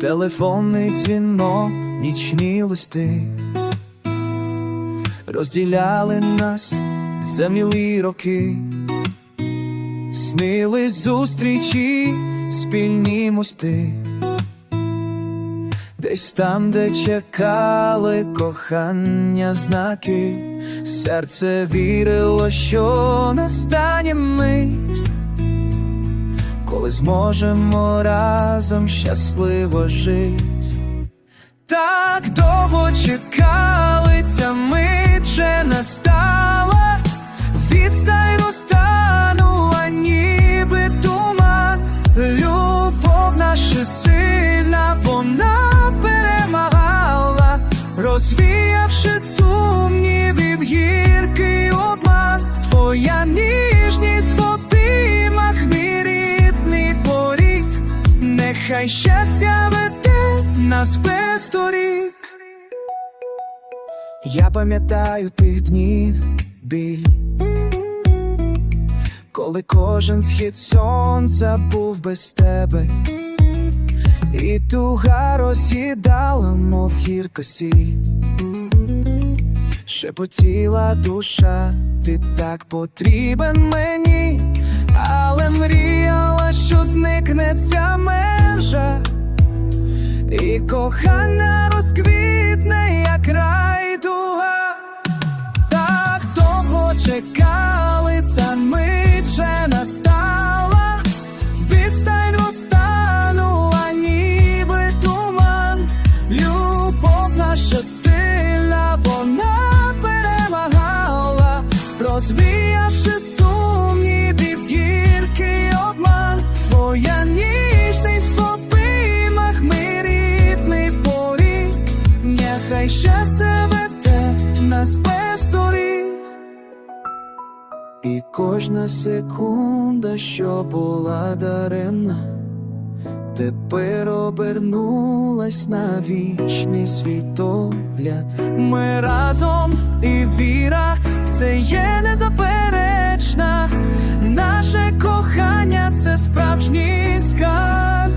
телефонний дзвінок, нічні листи. Розділяли нас замілі роки, снили зустрічі, спільні мости, десь там, де чекали кохання знаки, серце вірило, що настане мить коли зможемо разом щасливо жить. Так довго чекали, ця мить вже настала, відстань розтанула, ніби туман, любов наша сильна, вона нехай щастя веде нас без доріг. Я пам'ятаю тих днів біль, коли кожен схід сонця був без тебе, і туга роз'їдала, мов гірка сіль. Шепотіла душа, ти так потрібен мені, і кохання І кожна секунда, що була даремна, тепер обернулась на вічний світогляд. Ми разом і віра, все є незаперечна. Наше кохання це справжній скарб.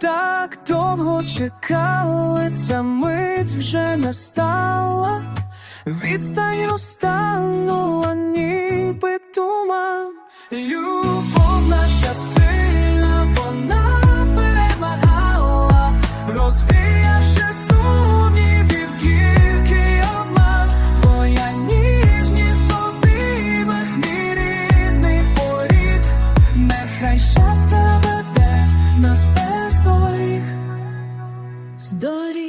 Так довго чекали, ця мить вже настала, відстань розтанула, Любов наша сильна, вона перемагала, розвіявши сумнівів гірки обман. Твоя ніжність обіймах, мій рідний порід, нехай щастя веде нас без твоїх. Здорів.